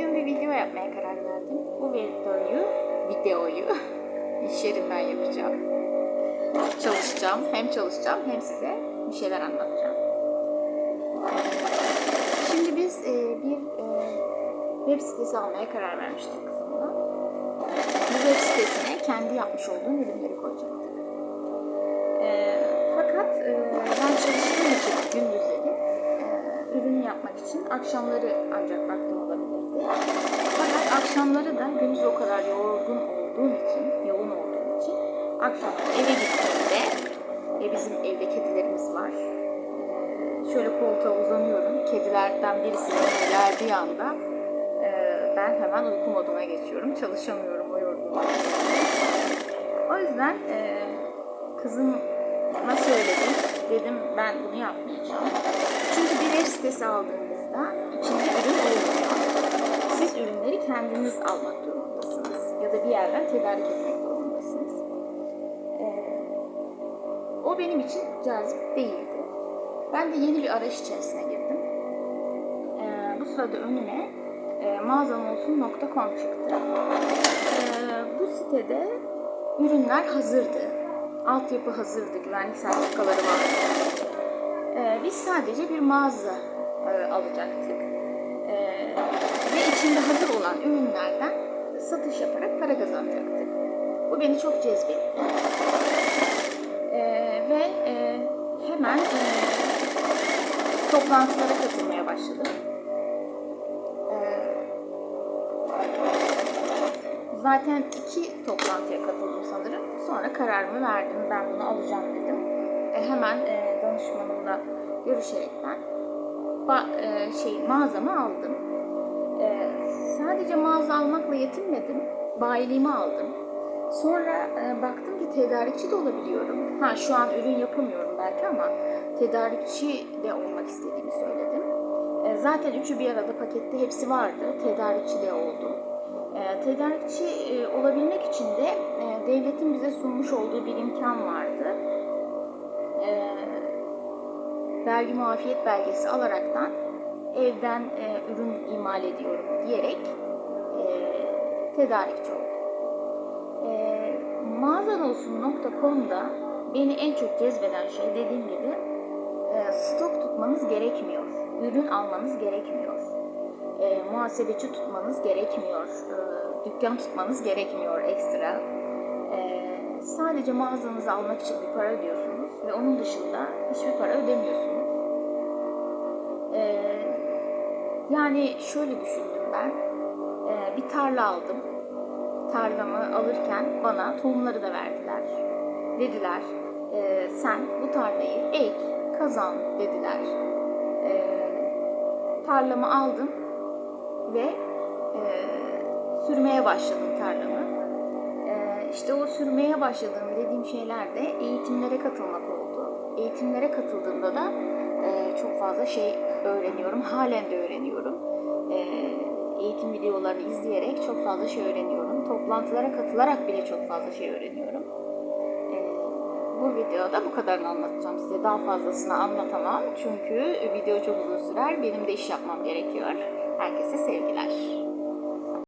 Bugün bir video yapmaya karar verdim. Bu videoyu, videoyu iş yerinden yapacağım. Çalışacağım. Hem çalışacağım hem size bir şeyler anlatacağım. Şimdi biz e, bir e, web sitesi almaya karar vermiştik kızımla. Bu web sitesine kendi yapmış olduğum ürünleri koyacaktık. E, fakat e, ben çalıştığım için gündüzleri e, ürünü yapmak için akşamları ancak vaktim olabilirdi. Fakat akşamları da gündüz o kadar yorgun olduğum için, yoğun olduğum için akşam eve gittiğimde ve bizim evde kedilerimiz var. E, şöyle koltuğa uzanıyorum. Kedilerden birisi bana geldiği anda e, ben hemen uyku moduna geçiyorum. Çalışamıyorum o yorgunlukta. O yüzden e, kızıma söyledim. Dedim ben bunu yapmayacağım. Çünkü bir web sitesi aldığınızda içinde ürün olmuyor. Ürünleri kendiniz almak durumundasınız. Ya da bir yerden tedarik etmek durumundasınız. Ee, o benim için cazip değildi. Ben de yeni bir arayış içerisine girdim. Ee, bu sırada önüme e, mağazamolsun.com çıktı. Ee, bu sitede ürünler hazırdı. Altyapı hazırdı, güvenlik sertifikaları vardı. Ee, biz sadece bir mağaza e, alacaktık. Ee, ve içinde hazır olan ürünlerden satış yaparak para kazanacaktık. Bu beni çok cezbetti. Ee, ve e, hemen e, toplantılara katılmaya başladım. Ee, zaten iki toplantıya katıldım sanırım. Sonra kararımı verdim. Ben bunu alacağım dedim. E, hemen e, danışmanımla görüşerekten e, şey mağazamı aldım. E, sadece mağaza almakla yetinmedim. Bayiliğimi aldım. Sonra e, baktım ki tedarikçi de olabiliyorum. Ha şu an ürün yapamıyorum belki ama tedarikçi de olmak istediğimi söyledim. E, zaten üçü bir arada pakette hepsi vardı. Tedarikçi de oldum. E, tedarikçi e, olabilmek için de e, devletin bize sunmuş olduğu bir imkan vardı. E, vergi muafiyet belgesi alaraktan evden e, ürün imal ediyorum diyerek e, tedarikçi oldum. E, mağazanolsun.com'da beni en çok cezbeden şey dediğim gibi e, stok tutmanız gerekmiyor. Ürün almanız gerekmiyor. E, muhasebeci tutmanız gerekmiyor. E, dükkan tutmanız gerekmiyor ekstra. Sadece mağazanızı almak için bir para ödüyorsunuz ve onun dışında hiçbir para ödemiyorsunuz. E, yani şöyle düşündüm ben. E, bir tarla aldım. Tarlamı alırken bana tohumları da verdiler. Dediler e, sen bu tarlayı ek, kazan dediler. E, tarlamı aldım ve e, sürmeye başladım tarlamı. İşte o sürmeye başladığım dediğim şeyler de eğitimlere katılmak oldu. Eğitimlere katıldığımda da e, çok fazla şey öğreniyorum. Halen de öğreniyorum. E, eğitim videolarını izleyerek çok fazla şey öğreniyorum. Toplantılara katılarak bile çok fazla şey öğreniyorum. E, bu videoda bu kadarını anlatacağım size. Daha fazlasını anlatamam. Çünkü video çok uzun sürer. Benim de iş yapmam gerekiyor. Herkese sevgiler.